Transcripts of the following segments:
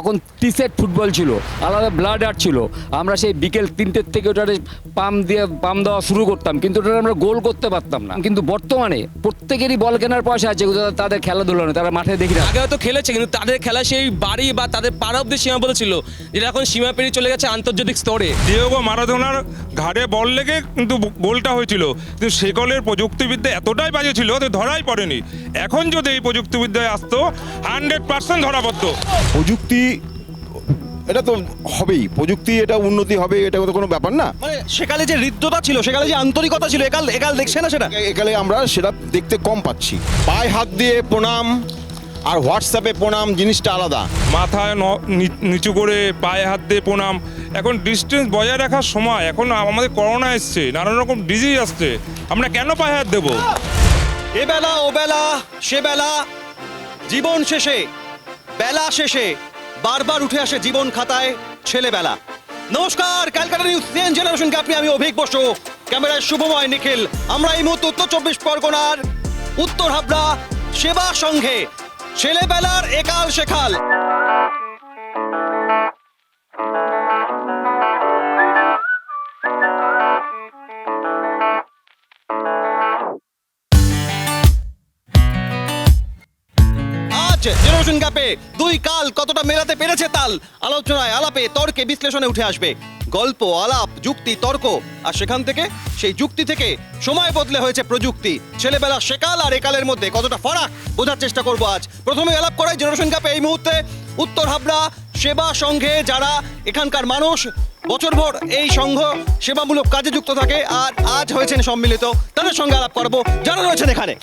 তখন টিসেট ফুটবল ছিল আলাদা ব্লাড আর্ট ছিল। আমরা সেই বিকেল তিনটের থেকে ওটারে পাম দিয়ে পাম দেওয়া শুরু করতাম কিন্তু ওটা আমরা গোল করতে পারতাম না। কিন্তু বর্তমানে প্রত্যেকেরই বল কেনার পয়সা আছে কিন্তু তাদের খেলাধুলো নেই তারা মাঠে দেখি না। আগে হয়তো খেলেছে কিন্তু তাদের খেলা সেই বাড়ি বা তাদের পাড়া অব্দি সীমাবদ্ধ ছিল যেটা এখন সীমা পেরিয়ে চলে গেছে আন্তর্জাতিক স্তরে। ডিয়েগো মারাদোনার ঘাড়ে বল লেগে কিন্তু গোলটা হয়েছিল। কিন্তু সে সেকলের প্রযুক্তিবিদ্যা এতটাই বাজে ছিল যে ধরাই পড়েনি। এখন যদি এই প্রযুক্তিবিদ্যায় আসতো হান্ড্রেড পার্সেন্ট ধরা পড়তো প্রযুক্তি এটা তো হবেই। প্রযুক্তি এটা উন্নতি হবে এটা তো কোনো ব্যাপার না। মানে সেকালে যে হৃদ্যতা ছিল সেকালে যে আন্তরিকতা ছিল একাল একাল দেখছে না সেটা? একালে আমরা সেটা দেখতে কম পাচ্ছি। পায়ে হাত দিয়ে প্রণাম আর হোয়াটসঅ্যাপে প্রণাম জিনিসটা আলাদা। মাথায় ন- নিচু করে পায়ে হাত দিয়ে প্রণাম। এখন ডিস্টেন্স বজায় রাখার সময় এখন আমাদের করোনা এসছে নানান রকম ডিজিজ আসছে। আমরা কেন পায়ে হাত দেবো? এবেলা বেলা ও বেলা সে বেলা জীবন শেষে বেলা শেষে বারবার উঠে আসে জীবন খাতায় ছেলেবেলা। নমস্কার, ক্যালকাটা নিউজ, সিএন জেনারেশনকে আপনি, আমি অভিক বসু। ক্যামেরায় শুভময় নিখিল। আমরা এই মুহূর্তে উত্তর চব্বিশ পরগনার উত্তর হাবড়া সেবা সংঘে। ছেলেবেলার একাল শেখাল আজ জেনারেশন গ্যাপে দুই কাল কতটা মেলাতে পেরেছে তাল? আলোচনায় আলাপে তর্কে বিশ্লেষণে উঠে আসবে। গল্প, আলাপ, যুক্তি, তর্ক। আর সেখান থেকে, সেই যুক্তি থেকে সময় বদলে হয়েছে প্রযুক্তি। ছেলেবেলা সেকাল আর একালের মধ্যে কতটা ফারাক, বোঝার চেষ্টা করব আজ। প্রথমে আলাপ করাই জেনারেশন গ্যাপে এই মুহূর্তে। উত্তর হাবড়া সেবা সংঘে যারা এখানকার মানুষ, বছরভর এই সংঘ সেবামূলক কাজে যুক্ত থাকে। আর আজ হয়েছেন সম্মিলিত। তাদের সঙ্গে আলাপ করব। যারা রয়েছেন এখানে।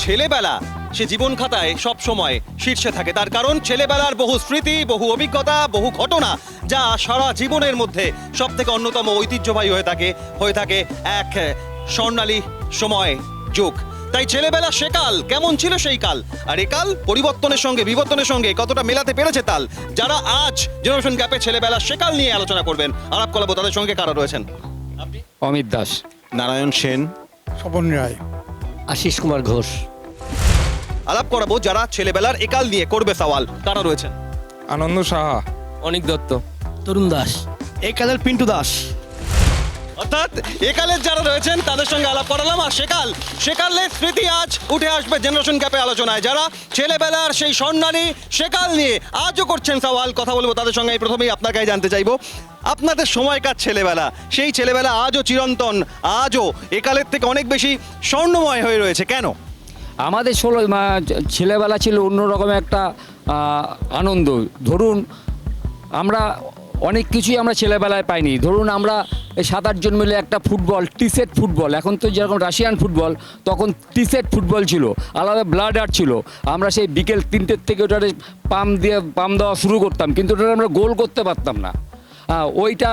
ছেলেবেলা। সে জীবন খাতায় সব সময় শীর্ষে থাকে। তার কারণ ছেলেবেলার বহু স্মৃতি বহু অভিজ্ঞতা বহু ঘটনা যা সারা জীবনের মধ্যে সব থেকে অন্যতম ঐতিহ্যবাহী হয়ে থাকে হয়ে থাকে এক স্বর্ণালী সময় যুগ। তাই ছেলেবেলা সেকাল কেমন ছিল সেই কাল? আর একাল পরিবর্তনের সঙ্গে বিবর্তনের সঙ্গে কতটা মেলাতে পেরেছে তাল? যারা আজ জেনারেশন গ্যাপে ছেলেবেলা সেকাল নিয়ে আলোচনা করবেন আলাপ করাবো তাদের সঙ্গে কারা রয়েছেন? অমিত দাস। নারায়ণ সেন। স্বপন রায়। আশিস কুমার ঘোষ। আলাপ করাবো যারা ছেলেবেলার একাল নিয়ে করবে সওয়াল। তারা রয়েছেন? আনন্দ সাহা। অনিক দত্ত। তরুণ দাস। একালের পিন্টু দাস। অর্থাৎ একালের যারা রয়েছেন, তাদের সঙ্গে আলাপ করালাম। আর সেকাল, সেকালের স্মৃতি আজ উঠে আসবে জেনারেশন গ্যাপে আলোচনায়। যারা ছেলেবেলার সেই স্বর্ণালী সেকাল নিয়ে আজও করছেন সওয়াল, কথা বলব তাদের সঙ্গে। এই প্রথমেই আপনার কাছে জানতে চাইব, আপনাদের সময়কার ছেলেবেলা, সেই ছেলেবেলা আজও চিরন্তন, আজও একালের থেকে অনেক বেশি স্বর্ণময় হয়ে রয়েছে। কেন? আমাদের ষোলো ছেলেবেলা ছিল অন্যরকম একটা আনন্দ। ধরুন, আমরা অনেক কিছুই আমরা ছেলেবেলায় পাইনি। ধরুন আমরা এই সাত আটজন মিলে একটা ফুটবল টি সেট ফুটবল, এখন তো যেরকম রাশিয়ান ফুটবল, তখন টি সেট ফুটবল ছিল, আলাদা ব্লাড আর্ট ছিল। আমরা সেই বিকেল তিনটের থেকে ওটারে পাম দিয়ে, পাম দেওয়া শুরু করতাম, কিন্তু ওটা আমরা গোল করতে পারতাম না। ওইটা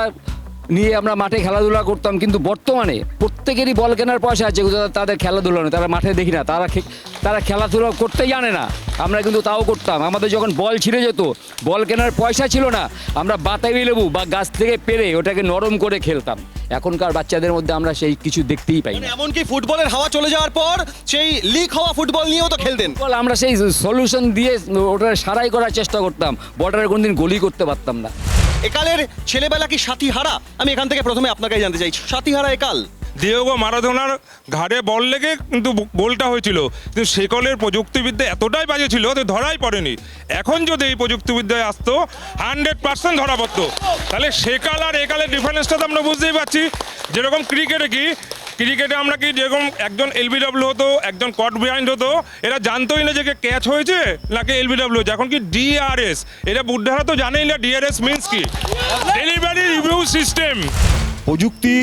নিয়ে আমরা মাঠে খেলাধুলা করতাম, কিন্তু বর্তমানে প্রত্যেকেরই বল কেনার পয়সা আছে তাদের খেলাধুলা নেই তারা মাঠে দেখি না, তারা তারা খেলাধুলা করতে জানে না। আমরা কিন্তু তাও করতাম। আমাদের যখন বল ছিঁড়ে যেত বল কেনার পয়সা ছিল না। আমরা বাতাবি লেবু বা গাছ থেকে পেরে ওটাকে নরম করে খেলতাম। এখনকার বাচ্চাদের মধ্যে আমরা সেই কিছু দেখতেই পাই মানে না এমনকি ফুটবলের হাওয়া চলে যাওয়ার পর সেই লিক হওয়া ফুটবল নিয়েও তো খেলতেন। বল আমরা সেই সলিউশন দিয়ে ওটা সারাই করার চেষ্টা করতাম। বর্ডারে কোনদিন গলি করতে পারতাম না। একালের ছেলেবেলা কি সাথী হারা আমি এখান থেকে প্রথমে আপনাকে জানতে চাই। সাথী হারা একাল? ডিয়েগো মারাদোনার ঘাড়ে বল লেগে কিন্তু গোলটা হয়েছিল। কিন্তু সেকলের প্রযুক্তিবিদ্যা এতটাই বাজে ছিল যে ধরাই পড়েনি। এখন যদি এই প্রযুক্তিবিদ্যায় আসতো, হান্ড্রেড পার্সেন্ট ধরা পড়তো। তাহলে সেকাল আর একালের ডিফারেন্সটা তো আমরা বুঝতেই পারছি। যেরকম ক্রিকেটে কি, ক্রিকেটে আমরা কি যেরকম একজন এলবিডব্লিউ হতো, একজন কট বিহাইন্ড হতো, এরা জানতোই না যে ক্যাচ হয়েছে নাকি এলবিডব্লিউ হচ্ছে এখন কি ডিআরএস? এটা বুদ্ধারা তো জানেই না ডিআরএস মিন্স কি? ডেলিভারি রিভিউ সিস্টেম প্রযুক্তি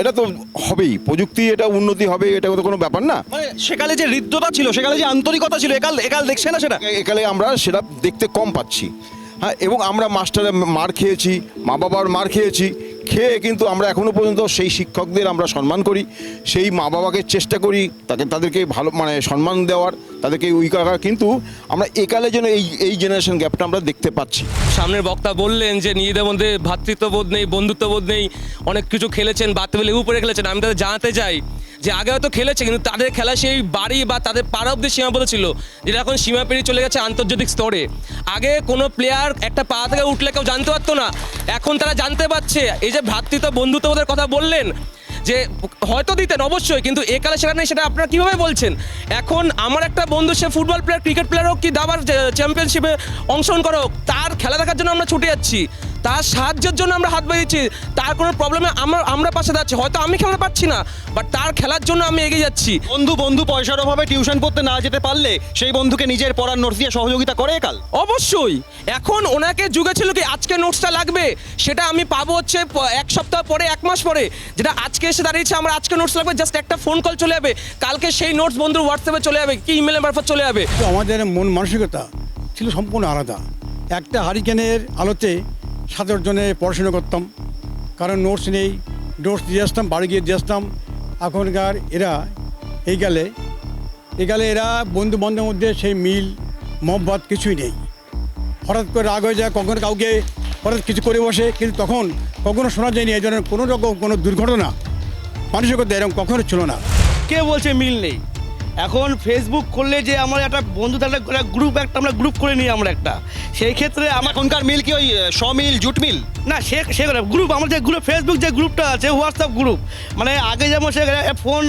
এটা তো হবেই প্রযুক্তি এটা উন্নতি হবে এটা তো কোনো ব্যাপার না। মানে সেকালে যে হৃদ্যতা ছিল সেকালে যে আন্তরিকতা ছিল একাল একাল দেখছে না সেটা? একালে আমরা সেটা দেখতে কম পাচ্ছি। হ্যাঁ এবং আমরা মাস্টারের মার খেয়েছি মা বাবার মার খেয়েছি খেয়ে কিন্তু আমরা এখনও পর্যন্ত সেই শিক্ষকদের আমরা সম্মান করি, সেই মা বাবাকে চেষ্টা করি, তাকে তাদেরকে ভালো মানে সম্মান দেওয়ার, তাদেরকে উই করার। কিন্তু আমরা একালে যেন এই এই জেনারেশন গ্যাপটা আমরা দেখতে পাচ্ছি। সামনের বক্তা বললেন যে নিজেদের মধ্যে ভাতৃত্ববোধ নেই, বন্ধুত্ববোধ নেই, অনেক কিছু খেলেছেন বাদ পেলে উপরে খেলেছেন। আমি তাদের জানাতে চাই যে আগে হয়তো খেলেছে, কিন্তু তাদের খেলা সেই বাড়ি বা তাদের পাড়া অব্দি সীমাবদ্ধ ছিল, যেটা এখন সীমা পেরিয়ে চলে গেছে আন্তর্জাতিক স্তরে। আগে কোনো প্লেয়ার একটা পা থেকে উঠলে কেউ জানতে পারতো না, এখন তারা জানতে পারছে। এই যে ভ্রাতৃত্ব বন্ধুত্ববোধের কথা বললেন, যে হয়তো দিতেন অবশ্যই, কিন্তু এ কালে সেটা নেই, সেটা আপনারা কীভাবে বলছেন? এখন আমার একটা বন্ধু, সে ফুটবল প্লেয়ার ক্রিকেট প্লেয়ার হোক কি দাবার চ্যাম্পিয়নশিপে অংশগ্রহণ করো তার খেলা দেখার জন্য আমরা ছুটে যাচ্ছি। তার সাহায্যের জন্য আমরা হাত বাড়িয়েছি। তার কোনো প্রবলেমে আমরা আমরা পাশে যাচ্ছি হয়তো আমি খেলাতে পারছি না বাট তার খেলার জন্য আমি এগিয়ে যাচ্ছি। বন্ধু বন্ধু পয়সার অভাবে টিউশন পড়তে না যেতে পারলে সেই বন্ধুকে নিজের পড়ার নোটস দিয়ে সহযোগিতা করে কাল? অবশ্যই। এখন ওনাকে যুগে ছিল কি আজকে নোটসটা লাগবে সেটা আমি পাবো হচ্ছে এক সপ্তাহ পরে এক মাস পরে। যেটা আজকে এসে দাঁড়িয়েছে আমার আজকে নোটস লাগবে জাস্ট একটা ফোন কল চলে যাবে। কালকে সেই নোটস বন্ধুর হোয়াটসঅ্যাপে চলে যাবে কি ইমেলের মারফত চলে যাবে। তো আমাদের মন মানসিকতা ছিল সম্পূর্ণ আলাদা। একটা হারিকেনের আলোতে সাত জনে পড়াশোনা করতাম। কারণ নোটস নেই নোটস দিয়ে আসতাম, বাড়ি গিয়ে দিয়ে আসতাম। এখনকার এরা, এই গেলে এই গেলে এরা বন্ধু বান্ধবের মধ্যে সেই মিল, মহব্বত কিছুই নেই। হঠাৎ করে রাগ হয়ে যায়, কখনো কাউকে হঠাৎ কিছু করে বসে, কিন্তু তখন কখনো শোনা যায়নি এই ধরনের কোনো রকম কোনো দুর্ঘটনা। মানসিকতা এরকম কখনো ছিল না। কে বলছে মিল নেই? এখন ফেসবুক করলে যে আমার একটা বন্ধু একটা গ্রুপ একটা আমরা গ্রুপ করে নিই আমরা একটা। সেই ক্ষেত্রে আমার এখনকার মিল কি ওই আহ, সমিল জুট মিল? না সে সে গ্রুপ আমার যে গ্রুপ ফেসবুক যে গ্রুপটা আছে হোয়াটসঅ্যাপ গ্রুপ মানে আগে যেমন সে ফোন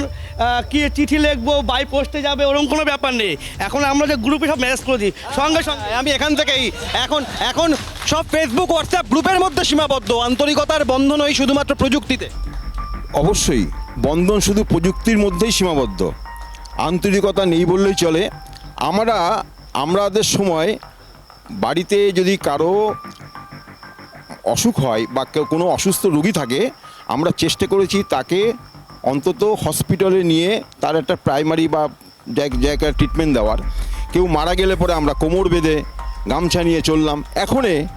কি চিঠি লিখব বাই পোস্টে যাবে ওরকম কোনো ব্যাপার নেই। এখন আমরা যে গ্রুপে সব ম্যানেজ করে দিই। সঙ্গে সঙ্গে আমি এখান থেকেই এখন এখন সব ফেসবুক হোয়াটসঅ্যাপ গ্রুপের মধ্যে সীমাবদ্ধ। আন্তরিকতার বন্ধন ওই শুধুমাত্র প্রযুক্তিতে। অবশ্যই বন্ধন শুধু প্রযুক্তির মধ্যেই সীমাবদ্ধ। আন্তরিকতা নেই বললেই চলে। আমরা, আমাদের সময় বাড়িতে যদি কারও অসুখ হয় বা কোনো অসুস্থ রোগী থাকে, আমরা চেষ্টা করেছি তাকে অন্তত হসপিটালে নিয়ে তার একটা প্রাইমারি বা জায়- জায়গায় ট্রিটমেন্ট দেওয়ার। কেউ মারা গেলে পরে আমরা কোমর বেঁধে গামছা নিয়ে চললাম। এখনে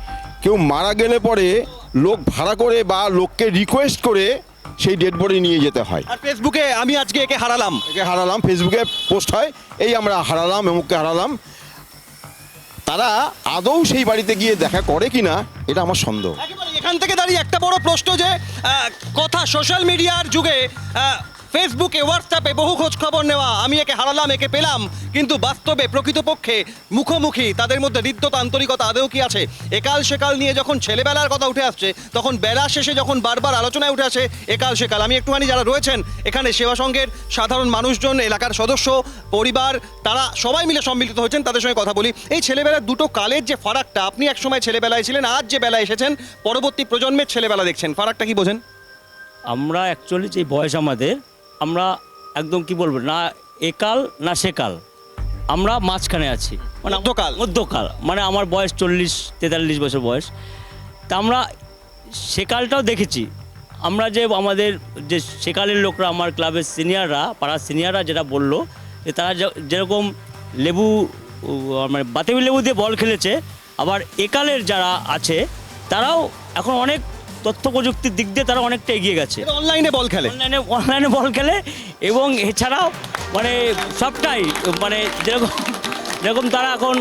কেউ মারা গেলে পরে লোক ভাড়া করে বা লোককে রিকোয়েস্ট করে সেই ডেড বডি নিয়ে যেতে হয়। আর ফেসবুকে আমি আজকে একে হারালাম। একে হারালাম ফেসবুকে পোস্ট হয় এই আমরা হারালাম এমুককে হারালাম। তারা আদৌ সেই বাড়িতে গিয়ে দেখা করে কি না এটা আমার সন্দেহ। এখান থেকে দাঁড়িয়ে একটা বড় প্রশ্ন যে কথা সোশ্যাল মিডিয়ার যুগে ফেসবুকে, হোয়াটসঅ্যাপে বহু খোঁজ খবর নেওয়া। আমি একে হারালাম, একে পেলাম। কিন্তু বাস্তবে, প্রকৃতপক্ষে মুখোমুখি তাদের মধ্যে হৃদ্যতা আন্তরিকতা আদেও কি আছে? একাল সেকাল নিয়ে যখন ছেলেবেলার কথা উঠে আসছে, তখন বেলা শেষে যখন বারবার আলোচনায় উঠে আসে, একাল সেকাল। আমি একটুখানি যারা রয়েছেন, এখানে সেবা সংঘের সাধারণ মানুষজন, এলাকার সদস্য, পরিবার, তারা সবাই মিলে সম্মিলিত হয়েছেন, তাদের সঙ্গে কথা বলি। এই ছেলেবেলার দুটো কালের যে ফারাকটা, আপনি একসময় ছেলেবেলায় ছিলেন, আজ যে বেলা এসেছেন, পরবর্তী প্রজন্মের ছেলেবেলা দেখছেন। ফারাকটা কি বোঝেন? আমরা অ্যাকচুয়ালি যে বয়স আমাদের আমরা একদম কি বলব না একাল না সেকাল। আমরা মাঝখানে আছি। মানে মধ্যকাল। মধ্যকাল। মানে আমার বয়স চল্লিশ তেতাল্লিশ বছর বয়স। তা আমরা সেকালটাও দেখেছি। আমরা যে আমাদের যে সেকালের লোকরা আমার ক্লাবের সিনিয়ররা পাড়ার সিনিয়ররা যেটা বলল যে তারা যেরকম লেবু মানে বাতাবি লেবু দিয়ে বল খেলেছে আবার একালের যারা আছে তারাও এখন অনেক তথ্য প্রযুক্তির দিক দিয়ে তারা অনেকটা এগিয়ে গেছে। অনলাইনে বল খেলে। অনলাইনে অনলাইনে বল খেলে এবং এছাড়াও মানে সবটাই মানে যেরকম যেরকম তারা এখন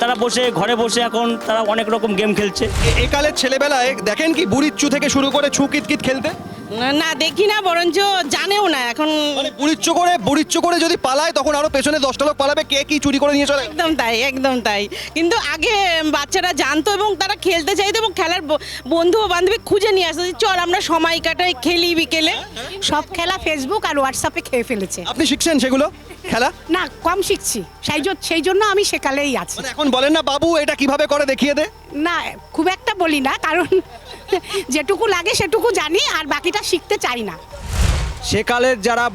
তারা বসে ঘরে বসে এখন তারা অনেক রকম গেম খেলছে। একালের ছেলেবেলায় দেখেন কি বুড়িচ্ছু চু থেকে শুরু করে ছু কিত খেলতে? না- দেখি না বরঞ্চ জানেও না এখন মানে বুড়িচ্ছ করে বুড়িচ্ছ করে যদি পালায় তখন আরও পেছনে দশটা লোক পালাবে কে কি চুরি করে নিয়ে চলে? একদম তাই একদম তাই। কিন্তু আগে বাচ্চারা জানতো এবং তারা খেলতে চাইতো এবং খেলার ব- বন্ধু ও বান্ধবী খুঁজে নিয়ে আসতো যে, চল আমরা সময় কাটাই খেলি বিকেলে। সব খেলা ফেসবুক আর হোয়াটসঅ্যাপে খেয়ে ফেলেছে। আপনি শিখছেন সেগুলো? খেলা? না কম শিখছি। সেই জ- সেই জন্য আমি সেকালেই আছি। মানে এখন বলেন না বাবু এটা কীভাবে করে দেখিয়ে দে? না খুব একটা বলি না কারণ যেটুকু লাগে সেটুকু জানি আর বাকিটা শিখতে চাই না। সেকালের যারা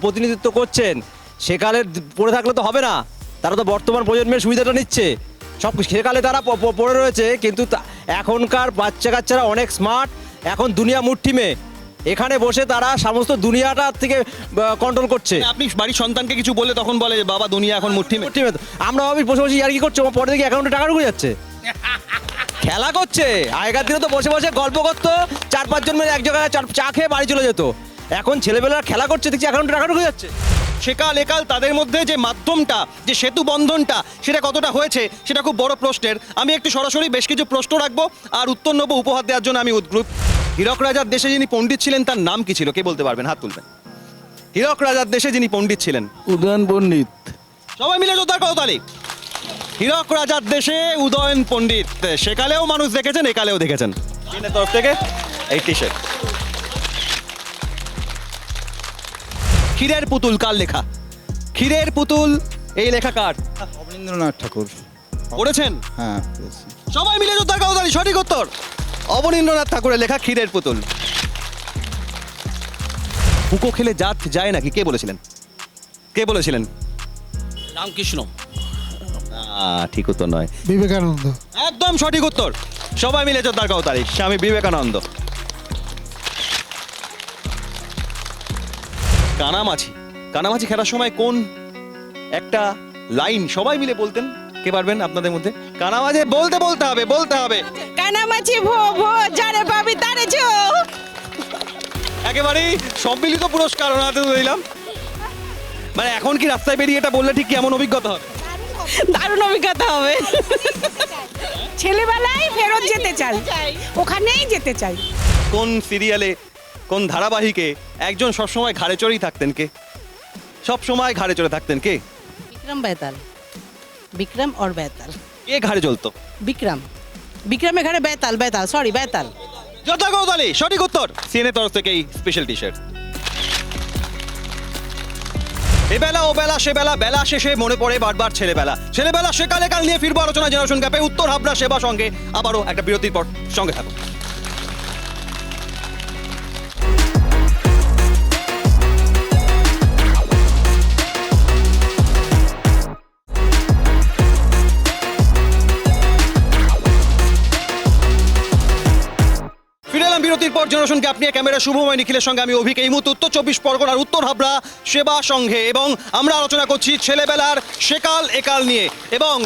প্রতিনিধিত্ব করছেন সেকালের পড়ে থাকলে তো হবে না। তারা তো বর্তমান প্রজন্মের সুবিধাটা নিচ্ছে। সব সেকালে তারা পড়ে রয়েছে কিন্তু তা- এখনকার বাচ্চা কাচ্চারা অনেক স্মার্ট এখন দুনিয়া মুঠি মে এখানে বসে তারা সমস্ত দুনিয়াটা থেকে কন্ট্রোল করছে। মানে আপনি বাড়ির সন্তানকে কিছু বলে তখন বলে যে, বাবা দুনিয়া এখন মুঠি মে মুঠি মে আমরা ভাবি বসে বসে আর কি করছ? পরে দেখি অ্যাকাউন্টে টাকা ঢুকে যাচ্ছে। খেলা করছে। আগেকার দিনে তো বসে বসে গল্প করতো চার পাঁচজন মিলে এক জায়গায় চার- চা খেয়ে বাড়ি চলে যেত। এখন ছেলেবেলার খেলা করছে দেখছি এখন টাকা ঢুকে যাচ্ছে। সেকাল একাল তাদের মধ্যে যে মাধ্যমটা যে সেতু বন্ধনটা সেটা কতটা হয়েছে সেটা খুব বড় প্রশ্নের। আমি একটু সরাসরি বেশ কিছু প্রশ্ন রাখব আর উত্তর নেব উপহার দেওয়ার জন্য আমি উদ্গ্রুপ। হীরক রাজার দেশে যিনি পণ্ডিত ছিলেন তার নাম কি ছিল? কে বলতে পারবেন? হাত তুলবেন। হীরক রাজার দেশে যিনি পণ্ডিত ছিলেন। উদয়ন পণ্ডিত। সবাই মিলে জোরদার করতালি হীরক রাজার দেশে উদয়ন পণ্ডিত। সেকালেও মানুষ দেখেছেন একালেও দেখেছেন। চীনের তরফ থেকে? এই টি শার্ট ক্ষীরের পুতুল কার লেখা? ক্ষীরের পুতুল এই লেখা কার? রবীন্দ্রনাথ ঠাকুর। পড়েছেন? হ্যাঁ সবাই মিলে জোরদার করতালি সঠিক উত্তর। অবনীন্দ্রনাথ ঠাকুরের লেখা ক্ষীরের পুতুল। হুকো খেলে জাত যায় নাকি? কে বলেছিলেন? কে বলেছিলেন? রামকৃষ্ণ। ঠিক উত্তর নয়। বিবেকানন্দ। একদম সঠিক উত্তর। সবাই মিলে জোরদার করতালি স্বামী বিবেকানন্দ। কানামাছি। কানামাছি খেলার সময় কোন একটা লাইন সবাই মিলে বলতেন? কে পারবেন আপনাদের মধ্যে? কানামাঝে বলতে বলতে হবে বলতে হবে। কানামাছি ভো ভো যারে পাবি তারে চো একেবারেই সম্মিলিত পুরস্কার ওনার হাতে দিলাম। মানে এখন কি রাস্তায় বেরিয়ে এটা বললে ঠিক কেমন অভিজ্ঞতা হবে? দারুণ অভিজ্ঞতা হবে। ছেলেবেলায় ফেরত যেতে চাই। ওখানেই যেতে চাই। কোন সিরিয়ালে কোন ধারাবাহিকে একজন সবসময় ঘাড়ে চড়েই থাকতেন কে? সব সময় ঘাড়ে চড়ে থাকতেন কে? বিক্রম বেতাল। বিক্রম और বেতাল। কে ঘাড়ে চলতো? বিক্রম। বিক্রমের ঘরে বেতাল বেতাল সরি বেতাল। যথা গৌতালি সঠিক উত্তর। সিএনএ তরফ থেকে এই স্পেশাল টি শার্ট এবেলা ও বেলা, সে বেলা বেলা শেষে মনে পড়ে বারবার ছেলেবেলা। ছেলেবেলা সেকালে কাল নিয়ে ফিরবো আলোচনা জেনারেশন গ্যাপে উত্তর হাবড়া সেবা সঙ্গে আবারও একটা বিরতির পর সঙ্গে থাকুন। বিরতির পর জেনারেশন আপনি ক্যামেরা শুভময় নিখিলের সঙ্গে, আমি অভিক। এই মুহূর্তে উত্তর চব্বিশ পরগনার উত্তর হাবড়া সেবা সংঘে। এবং আমরা আলোচনা করছি ছেলেবেলার সেকাল একাল নিয়ে। এবং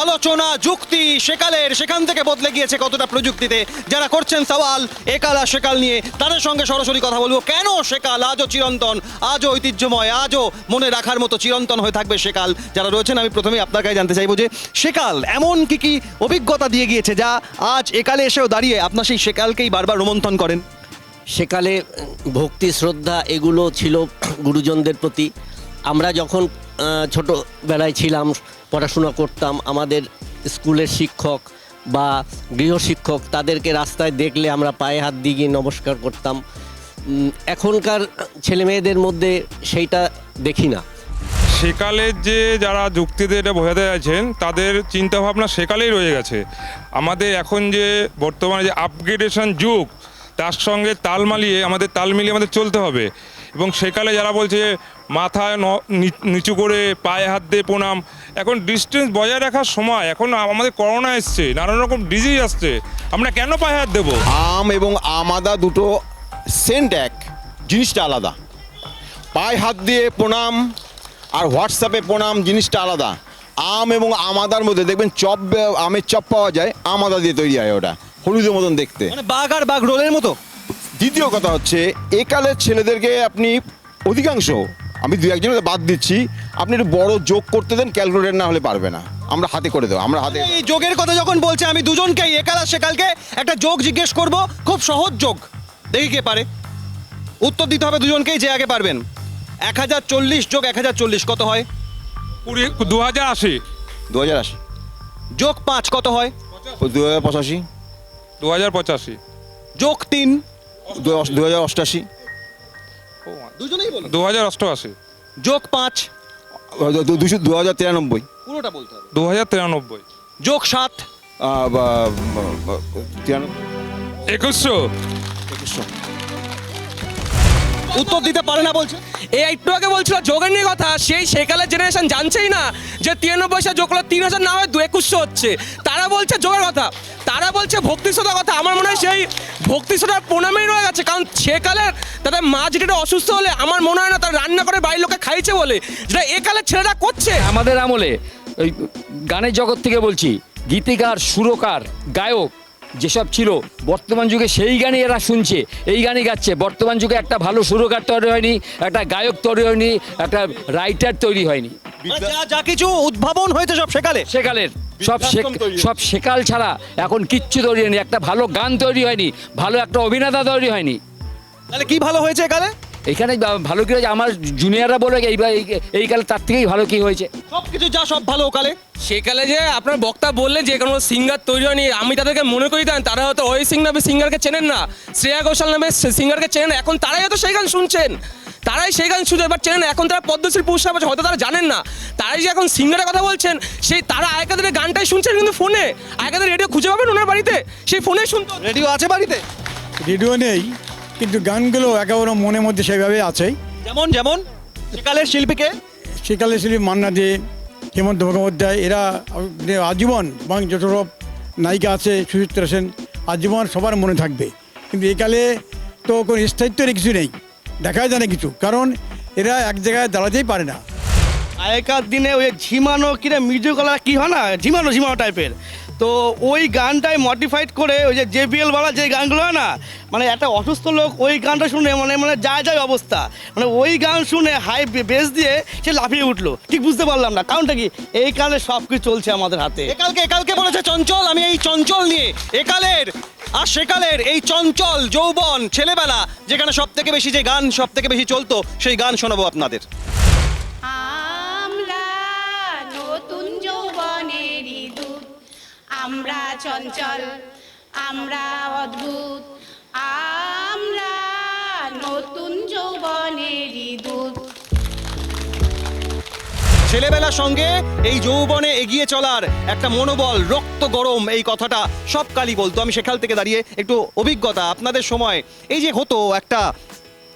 আলোচনা, যুক্তি, সেকালের, সেখান থেকে বদলে গিয়েছে কতটা প্রযুক্তিতে। যারা করছেন সওয়াল, একাল আর সেকাল নিয়ে তাদের সঙ্গে সরাসরি কথা বলব। কেন সেকাল? আজও চিরন্তন, আজও ঐতিহ্যময়, আজও মনে রাখার মতো চিরন্তন হয়ে থাকবে সেকাল। যারা রয়েছেন, আমি প্রথমেই আপনার কাছে জানতে চাইব যে, সেকাল এমন কি কি অভিজ্ঞতা দিয়ে গিয়েছে যা আজ একালে এসেও দাঁড়িয়ে আপনার সেই সেকালকেই বারবার রোমন্থন করেন? সেকালে, ভক্তি, শ্রদ্ধা এগুলো ছিল গুরুজনদের প্রতি। আমরা যখন ছোটবেলায় ছিলাম পড়াশোনা করতাম, আমাদের স্কুলের শিক্ষক বা গৃহশিক্ষক তাদেরকে রাস্তায় দেখলে আমরা পায়ে হাত দিয়ে গিয়ে নমস্কার করতাম। এখনকার ছেলে মেয়েদের মধ্যে সেইটা দেখি না। সেকালের যে যারা যুক্তিতে এটা বোঝাতে চাইছেন, তাদের চিন্তাভাবনা সেকালেই রয়ে গেছে। আমাদের এখন যে বর্তমানে যে আপগ্রেডেশন যুগ, তার সঙ্গে তাল মালিয়ে, আমাদের তাল মিলিয়ে আমাদের চলতে হবে। এবং সেকালে যারা বলছে, মাথায় নিচু করে পায়ে হাত দিয়ে প্রণাম এখন ডিস্টেন্স বজায় রাখার সময় এখন আমাদের করোনা এসছে নানান রকম ডিজিজ আসছে আমরা কেন পায়ে হাত দেবো? আম এবং আমাদা দুটো সেন্ট এক জিনিসটা আলাদা। পায়ে হাত দিয়ে প্রণাম আর হোয়াটসঅ্যাপে প্রণাম জিনিসটা আলাদা। আম এবং আমাদার মধ্যে দেখবেন চপ আমের চপ পাওয়া যায় আমাদা দিয়ে তৈরি হয় ওটা হলুদের মতন দেখতে। মানে বাঘ আর বাঘ রোলের মতো? দ্বিতীয় কথা হচ্ছে একালের ছেলেদেরকে আপনি অধিকাংশ আমি দু একজনের বাদ দিচ্ছি। আপনি একটু বড় যোগ করতে দেন ক্যালকুলেটর না হলে পারবে না। আমরা হাতে করে দেবো আমরা হাতে এই যোগের কথা যখন বলছে আমি দুজনকেই একাল আর সেকালকে একটা যোগ জিজ্ঞেস করব খুব সহজ যোগ। দেখি কে পারে। উত্তর দিতে হবে দুজনকেই যে আগে পারবেন। এক হাজার চল্লিশ যোগ এক হাজার চল্লিশ কত হয়? কুড়ি দু হাজার আশি। দু হাজার আশি। যোগ পাঁচ কত হয়? দু হাজার পঁচাশি। দু হাজার পঁচাশি। যোগ তিন। দু হাজার অষ্টাশি দুজনেই বলো। দু হাজার অষ্টআশি। যোগ পাঁচ। দুশো দু হাজার তিরানব্বই। পুরোটা বলতে হবে। দু হাজার তিরানব্বই। যোগ সাত। তিরানব্বই। একুশশো। একুশশো। উত্তর দিতে পারে না বলছে। এই একটু আগে বলছিল যোগের নিয়ে কথা, সেই সেকালের জেনারেশন জানছেই না যে তিরানব্বই সাল যোগ করলে তিন হাজার না হয় দু একুশশো হচ্ছে। তারা বলছে যোগের কথা, তারা বলছে ভক্তি কথা। আমার মনে হয় সেই ভক্তি শ্রদ্ধার প্রণামেই রয়ে গেছে, কারণ সেকালের তাদের মা যেটা অসুস্থ হলে আমার মনে হয় না তারা রান্না করে বাড়ির লোকে খাইছে বলে। যেটা একালের ছেলেরা করছে। আমাদের আমলে ওই গানের জগৎ থেকে বলছি, গীতিকার, সুরকার, গায়ক যেসব ছিল বর্তমান যুগে সেই গানই এরা শুনছে এই গানই গাচ্ছে। বর্তমান যুগে একটা ভালো সুরকার তৈরি হয়নি একটা গায়ক তৈরি হয়নি একটা রাইটার তৈরি হয়নি। মানে যা যা কিছু উদ্ভাবন হয়েছে সব সেকালে? সেকালের। সব সব সেকাল ছাড়া এখন কিচ্ছু তৈরি হয়নি একটা ভালো গান তৈরি হয়নি ভালো একটা অভিনেতা তৈরি হয়নি। তাহলে কি ভালো হয়েছে একালে? এখানে ভালো কি হয়েছে? আমার জুনিয়ররা বলে এই এই- এই কালে তার থেকেই ভালো কি হয়েছে। সব কিছু যা সব ভালো ওকালে। সেকালে যে আপনার বক্তা বললেন যে কোনো সিঙ্গার তৈরি হয়নি আমি তাদেরকে মনে করি দেন তারা হয়তো অরিজিৎ সিং নামে সিঙ্গারকে চেনেন না শ্রেয়া ঘোষাল নামে সিঙ্গারকে চেনেন না এখন তারাই হয়তো সেই গান শুনছেন। তারাই সেই গান শুনছেন এবার চেনেন এখন তারা পদ্মশ্রী পুরস্কার পাচ্ছে হয়তো তারা জানেন না। তারাই যে এখন সিঙ্গারের কথা বলছেন সেই তারা আগেকার দিনে গানটাই শুনছেন কিন্তু ফোনে। আগেকার রেডিও খুঁজে পাবেন ওনার বাড়িতে সেই ফোনে শুনতো রেডিও আছে বাড়িতে? রেডিও নেই। কিন্তু গানগুলো একেবারে মনের মধ্যে সেভাবে আছে। যেমন যেমন? সেকালের শিল্পীকে? সেকালে শিল্পী মান্না দে হেমন্ত মুখোপাধ্যায় এরা আজীবন এবং যত সব নায়িকা আছে সুচিত্রা সেন আজীবন সবার মনে থাকবে। কিন্তু একালে তো কোনো স্থায়িত্বের কিছু নেই দেখাই যায় না কিছু কারণ এরা এক জায়গায় দাঁড়াতেই পারে না। আগেকার দিনে ওই ঝিমানো মিউজিক গলা কি হয় না? ঝিমানো ঝিমানো টাইপের তো ওই গানটাই মডিফাইড করে ওই যে জেবিএল বালা যে গানগুলো হয় না মানে একটা অসুস্থ লোক ওই গানটা শুনে মানে মানে যায় যায় অবস্থা মানে ওই গান শুনে হাই বেস দিয়ে সে লাফিয়ে উঠল। ঠিক বুঝতে পারলাম না, কারণটা কি? এই কালে সব কিছু চলছে আমাদের হাতে। একালকে একালকে বলেছে চঞ্চল, আমি এই চঞ্চল নিয়ে একালের আর সেকালের এই চঞ্চল, যৌবন, ছেলেবেলা, যেখানে সব থেকে বেশি যে গান সব থেকে বেশি চলতো, সেই গান শোনাবো আপনাদের। আমরা চঞ্চল, আমরা অদ্ভুত, আমরা নতুন যৌবনেরই দূত ছেলেবেলার সঙ্গে এই যৌবনে এগিয়ে চলার একটা মনোবল, রক্ত গরম এই কথাটা সব কালই বলতো। আমি সেখান থেকে দাঁড়িয়ে একটু অভিজ্ঞতা আপনাদের সময়। এই যে হতো একটা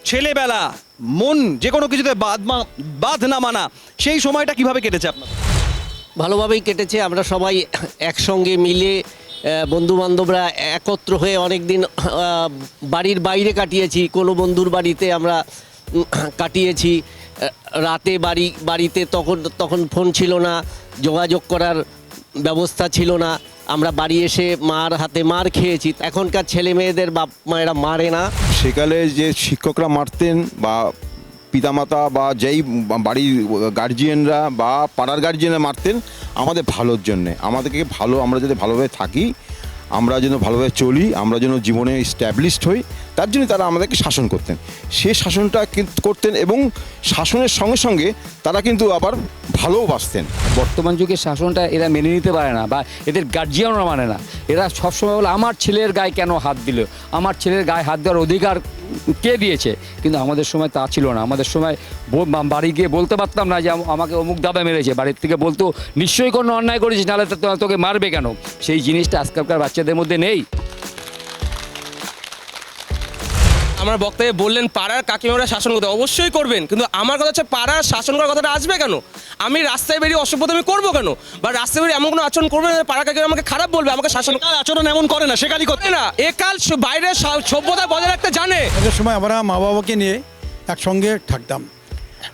ছেলেবেলা, মন যে কোনো কিছুতে বাদ মা- বাদ না মানা, সেই সময়টা কীভাবে কেটেছে আপনার ভালোভাবেই কেটেছে। আমরা সবাই একসঙ্গে মিলে বন্ধু বান্ধবরা একত্র হয়ে অনেক দিন বাড়ির বাইরে কাটিয়েছি। কোনো বন্ধুর বাড়িতে আমরা কাটিয়েছি। রাতে বাড়ি, বাড়িতে তখন তখন ফোন ছিল না, যোগাযোগ করার ব্যবস্থা ছিল না। আমরা বাড়ি এসে মার হাতে মার খেয়েছি। এখনকার ছেলে মেয়েদের বাপ মায়েরা মারে না। সেকালে যে শিক্ষকরা মারতেন বা পিতামাতা বা যেই বাড়ির গার্জিয়ানরা বা পাড়ার গার্জিয়ানরা মারতেন, আমাদের ভালোর জন্যে। আমাদেরকে ভালো, আমরা যদি ভালোভাবে থাকি, আমরা যেন ভালোভাবে চলি, আমরা যেন জীবনে স্ট্যাবলিশড হই তার জন্য তারা আমাদেরকে শাসন করতেন। সে শাসনটা কিন্তু করতেন এবং শাসনের সঙ্গে সঙ্গে তারা কিন্তু আবার ভালোবাসতেন বর্তমান যুগের শাসনটা এরা মেনে নিতে পারে না বা এদের গার্জিয়ানরা মানে না। এরা সবসময় বলে, আমার ছেলের গায়ে কেন হাত দিল? আমার ছেলের গায়ে হাত দেওয়ার অধিকার কে দিয়েছে? কিন্তু আমাদের সময় তা ছিল না। আমাদের সময় বাড়ি গিয়ে বলতে পারতাম না যে, আম- আমাকে অমুক দাদা মেরেছে। বাড়ির থেকে বলতো, নিশ্চয়ই কোনো অন্যায় করেছিস, নাহলে তোকে মারবে কেন? সেই জিনিসটা আজকালকার বাচ্চাদের মধ্যে নেই। আমার বক্তায় বললেন পাড়ার কাকিমারা শাসন করতে অবশ্যই করবেন কিন্তু আমার কথা হচ্ছে পাড়ার শাসন করার কথাটা আসবে কেন? আমি রাস্তায় বেরিয়ে অসভ্যতা আমি করব কেন? বা রাস্তায় বেরিয়ে এমন কোনো আচরণ করবে না পাড়া কাকিমা আমাকে খারাপ বলবে আমাকে শাসন আচরণ এমন করে না সেকালই করতে করে না। একাল সা- সভ্যতা বজায় রাখতে জানে। আমাদের সময় আমরা মা বাবাকে নিয়ে একসঙ্গে থাকতাম।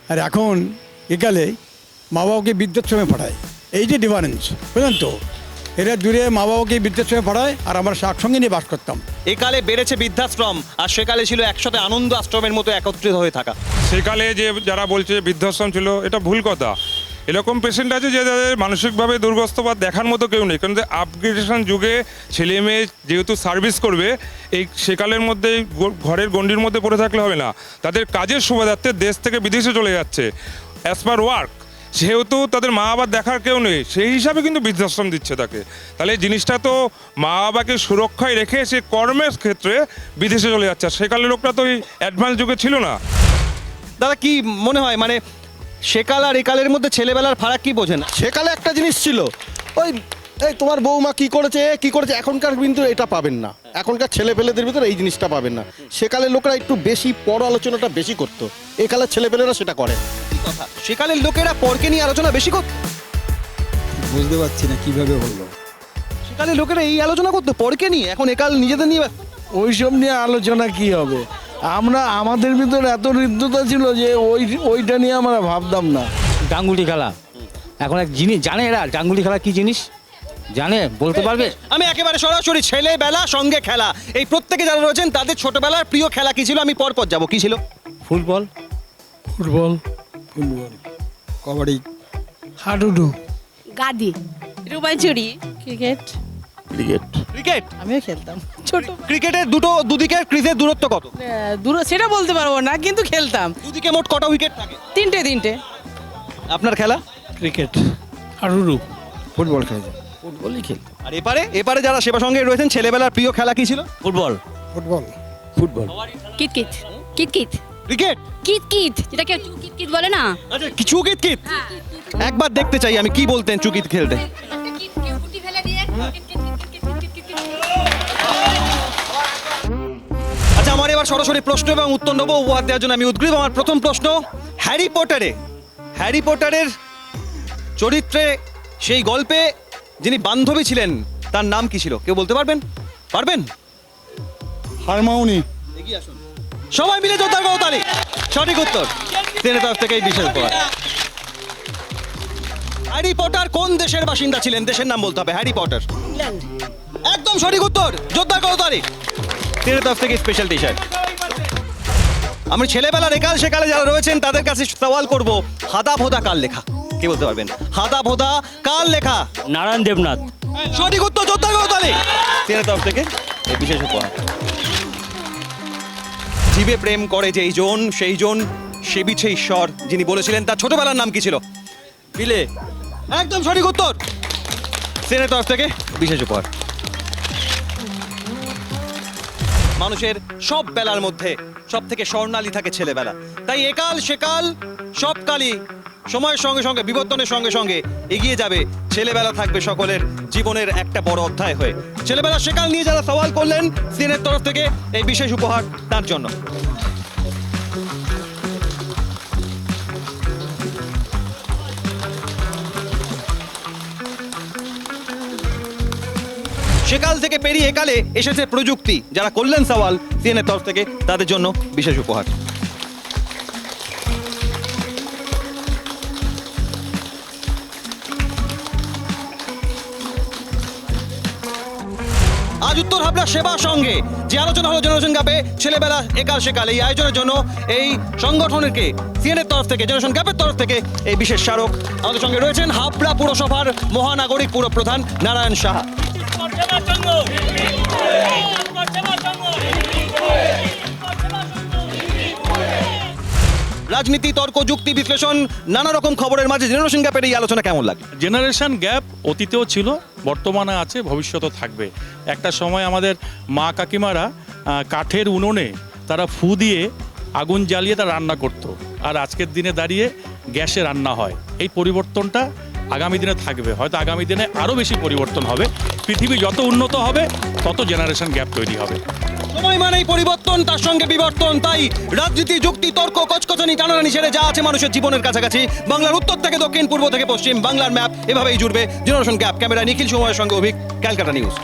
আর এখন একালে মা বাবাকে বৃদ্ধাশ্রমে পাঠায়। এই যে ডিফারেন্স বুঝলেন তো? এরা দূরে মা বাবাকে বৃদ্ধাশ্রমে পাঠায় আর আমরা একসঙ্গে নিয়ে বাস করতাম। একালে বেড়েছে বৃদ্ধাশ্রম আর সেকালে ছিল একসাথে আনন্দ আশ্রমের মতো একত্রিত হয়ে থাকা। সেকালে যে যারা বলছে বৃদ্ধাশ্রম ছিল এটা ভুল কথা। এরকম পেশেন্ট আছে যে যাদের মানসিকভাবে দুর্গস্ত বা দেখার মতো কেউ নেই। কারণ যে আপগ্রেডেশন যুগে ছেলে মেয়ে যেহেতু সার্ভিস করবে এই সেকালের মধ্যে ঘরের গণ্ডির মধ্যে পড়ে থাকলে হবে না। তাদের কাজের সুবাদার্থে দেশ থেকে বিদেশে চলে যাচ্ছে। অ্যাজ পার ওয়ার্ক সেহেতু তাদের মা বাবার দেখার কেউ নেই সেই হিসাবে কিন্তু বৃদ্ধাশ্রম দিচ্ছে তাকে। তাহলে এই জিনিসটা তো মা বাবাকে সুরক্ষায় রেখে সে কর্মের ক্ষেত্রে বিদেশে চলে যাচ্ছে। আর সেকালের লোকটা তো এই অ্যাডভান্স যুগে ছিল না। দাদা কি মনে হয়? মানে সেকাল আর একালের মধ্যে ছেলেবেলার ফারাক কি বোঝেন? সেকালে একটা জিনিস ছিল। ওই এই তোমার বৌমা কি করেছে কি করেছে এখনকার কিন্তু এটা পাবেন না। এখনকার ছেলে পেলেদের ভিতরে এই জিনিসটা পাবেন না। সেকালের লোকরা একটু বেশি পর আলোচনাটা বেশি করতো। একালের ছেলেপেলেরা সেটা করে। না। কথা। সেকালের লোকেরা পরকে নিয়ে আলোচনা বেশি করত বুঝতে পারছি না কীভাবে হলো? সেকালের লোকেরা এই আলোচনা করতো পরকে নিয়ে। এখন একাল নিজেদের নিয়ে। ওইসব নিয়ে আলোচনা কি হবে? আমরা আমাদের ভিতরে এত হৃদ্যতা ছিল যে ওই ওইটা নিয়ে আমরা ভাবতাম না। ডাঙ্গুলি খেলা। এখন এক জিনিস জানে এরা ডাঙ্গুলি খেলা কি জিনিস? জানে? বলতে পারবে? আমি একেবারে সরাসরি ছেলেবেলা সঙ্গে খেলা। এই প্রত্যেকে যারা রয়েছেন তাদের ছোটবেলার প্রিয় খেলা কি ছিল? আমি পরপর যাব। কি ছিল? ফুটবল। ফুটবল। ফুটবল কবাডি। হাডুডু। গাদি। রুমাইচুরি ক্রিকেট। ক্রিকেট। ক্রিকেট? আমিও খেলতাম। ছোট। ক্রিকেটের দুটো দুদিকের ক্রিজের দূরত্ব কত? দূর সেটা বলতে পারব না কিন্তু খেলতাম। দুদিকে মোট কটা উইকেট থাকে? তিনটে তিনটে। আপনার খেলা? ক্রিকেট। হাডুডু। ফুটবল খেলছে ফুটবলই খেলতো আর এপারে? এপারে যারা সেবা সঙ্গে রয়েছেন ছেলেবেলার প্রিয় খেলা কি ছিল? ফুটবল। ফুটবল। ফুটবল। কিতকিত কিতকিত ক্রিকেট? কিতকিত যেটাকে কিতকিত বলে না। আচ্ছা কিছু কিত কিত? একবার দেখতে চাই আমি কি বলতেন চুকিত খেলতে। আচ্ছা আমার এবার সরাসরি প্রশ্ন এবং উত্তর নেব উপহার দেওয়ার জন্য আমি উদ্গ্রীব। আমার প্রথম প্রশ্ন হ্যারি পটারে হ্যারি পটারের চরিত্রে সেই গল্পে যিনি বান্ধবী ছিলেন তার নাম কি ছিল? কেউ বলতে পারবেন? পারবেন? হারমাউনি। এগিয়ে আসুন। সবাই মিলে জোরদার করতালি সঠিক উত্তর ট্রেনের তরফ থেকে এই বিশেষ উপহার। হ্যারি পটার কোন দেশের বাসিন্দা ছিলেন? দেশের নাম বলতে হবে হ্যারি পটার। একদম সঠিক উত্তর জোরদার করতালি ট্রেনের তরফ থেকে স্পেশাল টি শার্ট আমি ছেলেবেলার একাল সেকালে যারা রয়েছেন তাদের কাছে সওয়াল করব হাদা ভোদা কাল লেখা? কে বলতে পারবেন? হাদা ভোদা কাল লেখা? নারায়ণ দেবনাথ। সঠিক উত্তর জোরদার করতালি ট্রেনের তরফ থেকে এই বিশেষ উপহার। জীবে প্রেম করে যেই জন, সেই জন সে বিছে ঈশ্বর, যিনি বলেছিলেন তার ছোটবেলার নাম কি ছিল? বিলে একদম সঠিক উত্তর। সেনের তরফ থেকে বিশেষ উপহার। মানুষের সব বেলার মধ্যে সব থেকে স্বর্ণালী থাকে ছেলেবেলা। তাই একাল সেকাল সবকালই সময়ের সঙ্গে সঙ্গে, বিবর্তনের সঙ্গে সঙ্গে এগিয়ে যাবে। ছেলেবেলা থাকবে সকলের জীবনের একটা বড় অধ্যায় হয়ে। ছেলেবেলা সেকাল নিয়ে যারা সওয়াল করলেন সিনের তরফ থেকে এই বিশেষ উপহার তার জন্য। সেকাল থেকে পেরিয়ে একালে এসেছে প্রযুক্তি। যারা করলেন সওয়াল সিএনের তরফ থেকে তাদের জন্য বিশেষ উপহার। আজ উত্তর হাবড়া সেবা সঙ্গে যে আলোচনা হলো জেনারেশন গ্যাপে, ছেলেবেলা, একাল সেকাল এই আয়োজনের জন্য এই সংগঠনকে সিএনের তরফ থেকে জেনারেশন গ্যাপের তরফ থেকে এই বিশেষ স্মারক। আমাদের সঙ্গে রয়েছেন হাবড়া পুরসভার মহানাগরিক পুরপ্রধান নারায়ণ সাহা। রাজনীতি, তর্ক, যুক্তি, বিশ্লেষণ, নানা রকম খবরের মাঝে জেনারেশন গ্যাপের এই আলোচনা কেমন লাগে? জেনারেশন গ্যাপ অতীতেও ছিল, বর্তমানে আছে, ভবিষ্যতেও থাকবে। একটা সময় আমাদের মা কাকিমারা কাঠের উনুনে তারা ফু দিয়ে আগুন জ্বালিয়ে তারা রান্না করতো। আর আজকের দিনে দাঁড়িয়ে গ্যাসে রান্না হয়। এই পরিবর্তনটা আগামী দিনে থাকবে। হয়তো আগামী দিনে আরও বেশি পরিবর্তন হবে। পৃথিবী যত উন্নত হবে, তত জেনারেশন গ্যাপ তৈরি হবে। সময় মানেই পরিবর্তন, তার সঙ্গে বিবর্তন। তাই রাজনীতি, যুক্তি, তর্ক, কচকচানি, টানাটানি ছেড়ে যা আছে মানুষের জীবনের কাছাকাছি। বাংলার উত্তর থেকে দক্ষিণ, পূর্ব থেকে পশ্চিম, বাংলার ম্যাপ এভাবেই জুড়বে। জেনারেশন গ্যাপ ক্যামেরা নিখিল সময়ের সঙ্গে অভিক, ক্যালকাটা নিউজ